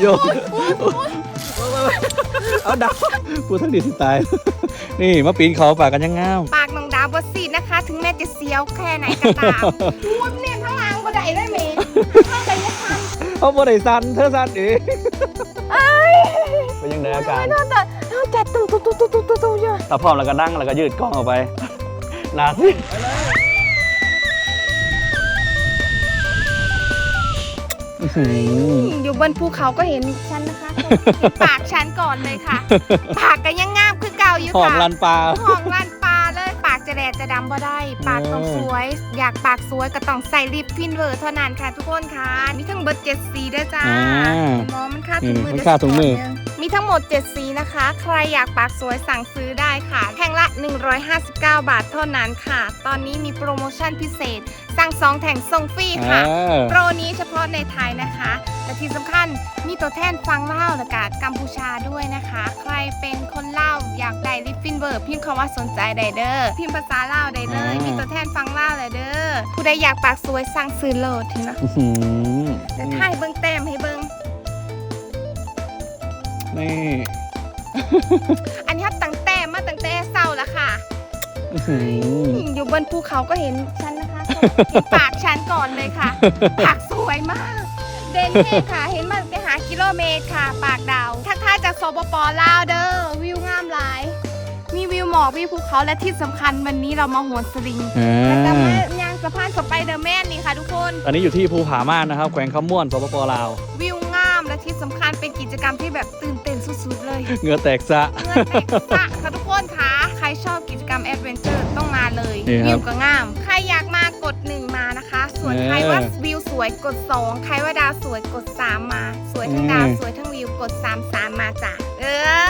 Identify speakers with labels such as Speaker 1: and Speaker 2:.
Speaker 1: โยเอาดาวพูดทั้งดีสิตาย นี่มาปีนเขาป่ากันยังงาม
Speaker 2: ปากน้องดาวบดสีนะคะ ถึงแม้จะเสียวแค่ไหนก็ตามพูดเนี่ยข้างล่างก็ได้เลยเมย์ข้างใจยังทัน
Speaker 1: เอาบ่ได้สั่นเธอสั่นเองเป็นยังไงอาการ
Speaker 2: นอนแต่นอนแต่ตุ้มตุ้มตุ้มตุ้มตุ้มตุ้มอยู่
Speaker 1: ถ้าพร้อมแล้วก็นั่งแล้วก็ยืดกล้องออกไปนาสิ อื้อหือ
Speaker 2: อยู่บนภูเขาก็เห็นฉันนะคะเห็นปากฉันก่อนเลยค่ะ ปากก็ยังงามคือเก่าอยู่
Speaker 1: หอม
Speaker 2: ค่ะ
Speaker 1: ลันปลา
Speaker 2: ห้องลันปลาเลย ปากจะแดดจะดำบ่ได้ ปากต้อง
Speaker 1: เออ
Speaker 2: สวย อยากปากสวยก็ต้องใส่ลิปฟินเวอร์เท่านั้นค่ะทุกคนค่ะมีทั้งเบิร์ดเจ็ดสีด้วยจ้า
Speaker 1: อ่า
Speaker 2: มองมันค่าถุงมือ
Speaker 1: นี่มัน
Speaker 2: เดี๋ยว
Speaker 1: ค่าถุงมือ
Speaker 2: สปร์ตเนี่ย มีทั้งหมด 7 สีนะคะ ใครอยากปากสวยสั่งซื้อได้ค่ะแท่งละ 159 บาทเท่านั้นค่ะ ตอนนี้มีโปรโมชั่นพิเศษ สั่ง 2 แถงส่งฟรีค่ะ
Speaker 1: อ่า
Speaker 2: โปรนี้เฉพาะในไทยนะคะ แต่ที่สำคัญมีตัวแทนฟังเล่าและกาศกัมพูชาด้วยนะคะ ใครเป็นคนเล่าวอยากได้ลิปฟินเวอร์พิมพ์คำว่าสนใจได้เด้อพิมพ์ภาษาเล่าวได้เลยมีตัวแทนฟังเล่าวเลยเด้อผู้ใดอยากปากสวยสั่งซื้อโหลดเห็นไหม
Speaker 1: อื้อหือ
Speaker 2: เดี๋ยวถ่ายเบิ้งแต้ม
Speaker 1: นี่
Speaker 2: อันนี้ครับตั้งแต้มมาตั้งแต่เศร้าแล้วค่ะ
Speaker 1: อื้อหือ
Speaker 2: อยู่บนภูเขาก็เห็นฉันนะคะเห็นปากฉันก่อนเลยค่ะ ปากสวยมาก เด่นเท่ค่ะ เห็นมันไปหากิโลเมตรค่ะ ปากดาวทักทายจากสปปลาวเด้อวิวงามหลาย มีวิวหมอกวิวภูเขาและที่สำคัญวันนี้เรามาโหนสลิง
Speaker 1: อ่
Speaker 2: แล้วก็ามายางสะพานสไปเดอร์แมนนี่ค่ะทุกคน
Speaker 1: ตอนนี้อยู่ที่ภูผาม่านนะครับ แขวงคำม่วนสปปลาว
Speaker 2: วิวงามและ ที่สำคัญเป็นกิจกรรมที่แบบตื่นเต้นสุดๆเลย
Speaker 1: เหงื่อแตกซะ
Speaker 2: เงินแตกสะค่ะทุกคนค่ะใครชอบกิจกรรมแอดเวนเจอร์ต้องมาเลย
Speaker 1: นี่ครับ
Speaker 2: วิวก็งาม ใครอยากมากดหนึ่งมานะคะ ส่วน
Speaker 1: เออ
Speaker 2: ใครว่าวิวสวยกด2ใครว่าดาวสวยกด3มา สวยทั้งดาว
Speaker 1: อืม
Speaker 2: สวยทั้งวิวกด3 3มาจ้ะเออ